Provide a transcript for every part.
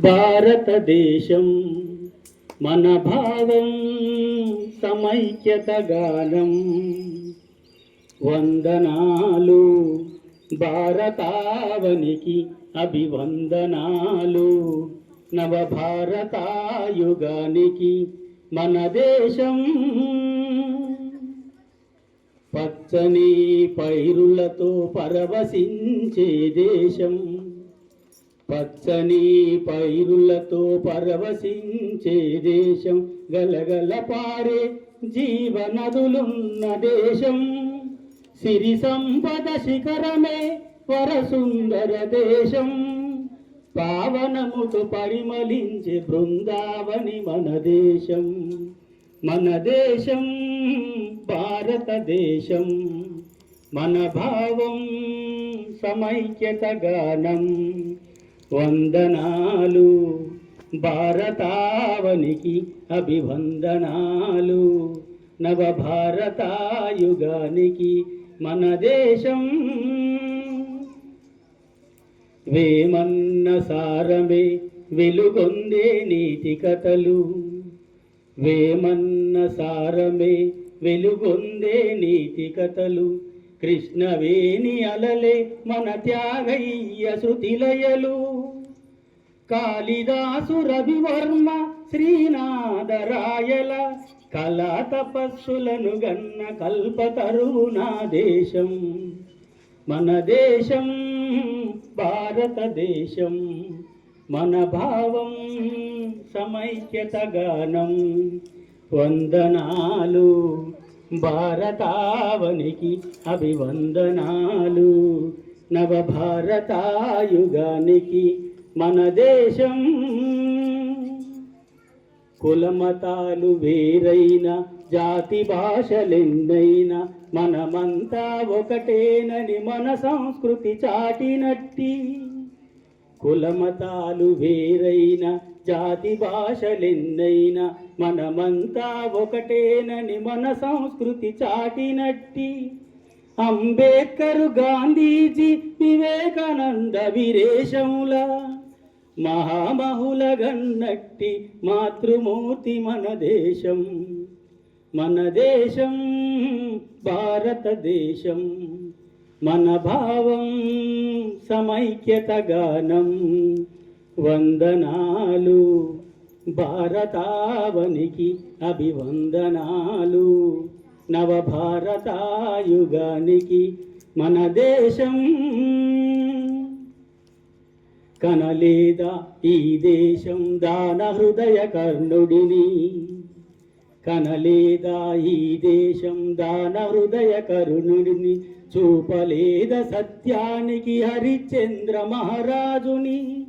భారతదేశం మన భావం సమైక్యత గానం. వందనాలు భారతావనికి అభివందనాలు. నవభారతాయుగానికి మన దేశం. పచ్చని పైరులతో పరవశించే దేశం. పచ్చని పైరులతో పరవశించే దేశం గలగల పారే జీవనదులున్న దేశం. సిరి సంపద శిఖరమే వరసుందర దేశం. పావనముతో పరిమళించే బృందావని మన దేశం. మన దేశం భారతదేశం. మన భావం సమైక్యత గానం. వందనాలు. భారతావనికి అభివందనాలు. నవభారతాయుగానికి మన దేశం. వేమన్న సారమే వెలుగొందే నీతి కథలు. వేమన్న సారమే వెలుగొందే నీతి కథలు. కృష్ణవేణి అలలే మన త్యాగయ్య శృతిలయలు. కాళిదాసు రవివర్మ శ్రీనాథరాయల కళా తపస్సులను గన్న కల్పతరువు నా దేశం మన దేశం భారతదేశం మన భావం సమైక్యత గానం. వందనాలు. భారతావనికి అభివందనాలు. నవభారతాయుగానికి మన దేశం. కులమతాలు వేరైన జాతి భాషలెన్నైనా మనమంతా ఒకటేనని మన సంస్కృతి చాటినట్టి. కులమతాలు వేరైన జాతి భాషలెన్నైనా మనమంతా ఒకటేనని మన సంస్కృతి చాటినట్టి. అంబేద్కరు గాంధీజీ వివేకానంద వీరేశముల మహామహుల గన్నట్టి మాతృమూర్తి మన దేశం. మన దేశం భారతదేశం. మన భావం సమైక్యత గానం వందనాలు భారతావనికి అభివందనాలు నవభారతాయుగానికి మన దేశం. కనలేదా ఈ దేశం దాన హృదయ కర్ణుడిని? కనలేదా ఈ దేశం? దాన హృదయ కరుణుడిని చూపలేద సత్యానికి హరిచంద్ర మహారాజుని?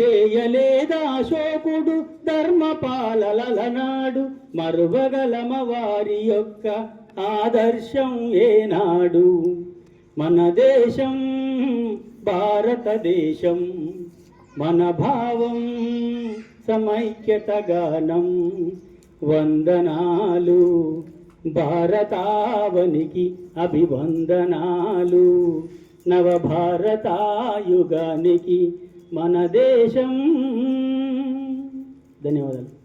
చేయలేదా అశోకుడు ధర్మపాలలనాడు మరువగలమ వారి యొక్క ఆదర్శం ఏనాడు? మన దేశం భారతదేశం మన భావం సమైక్యత గానం. వందనాలు. భారతావనికి అభివందనాలు. నవభారతాయుగానికి మన దేశం. ధన్యవాదాలు.